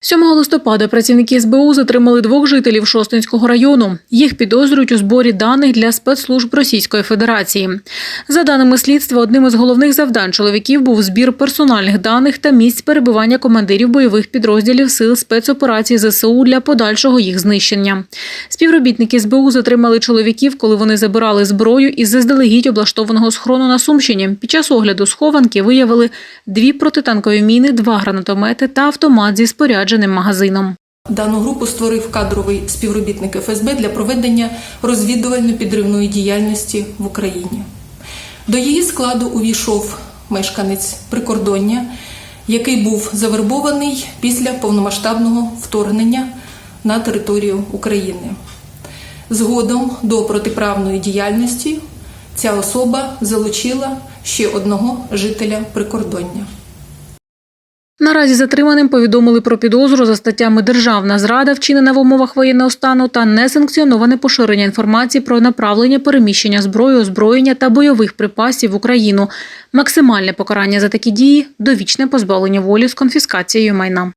7 листопада працівники СБУ затримали двох жителів Шостинського району. Їх підозрюють у зборі даних для спецслужб Російської Федерації. За даними слідства, одним із головних завдань чоловіків був збір персональних даних та місць перебування командирів бойових підрозділів сил спецоперацій ЗСУ для подальшого їх знищення. Співробітники СБУ затримали чоловіків, коли вони забирали зброю із заздалегідь облаштованого схрону на Сумщині. Під час огляду схованки виявили дві протитанкові міни, два гранатомети та автомат зі спорядженим магазином. Дану групу створив кадровий співробітник ФСБ для проведення розвідувально-підривної діяльності в Україні. До її складу увійшов мешканець прикордоння, який був завербований після повномасштабного вторгнення на територію України. Згодом до протиправної діяльності ця особа залучила ще одного жителя прикордоння. Наразі затриманим повідомили про підозру за статтями Державна зрада, вчинена в умовах воєнного стану, та несанкціоноване поширення інформації про направлення переміщення зброї, озброєння та бойових припасів в Україну. Максимальне покарання за такі дії довічне позбавлення волі з конфіскацією майна.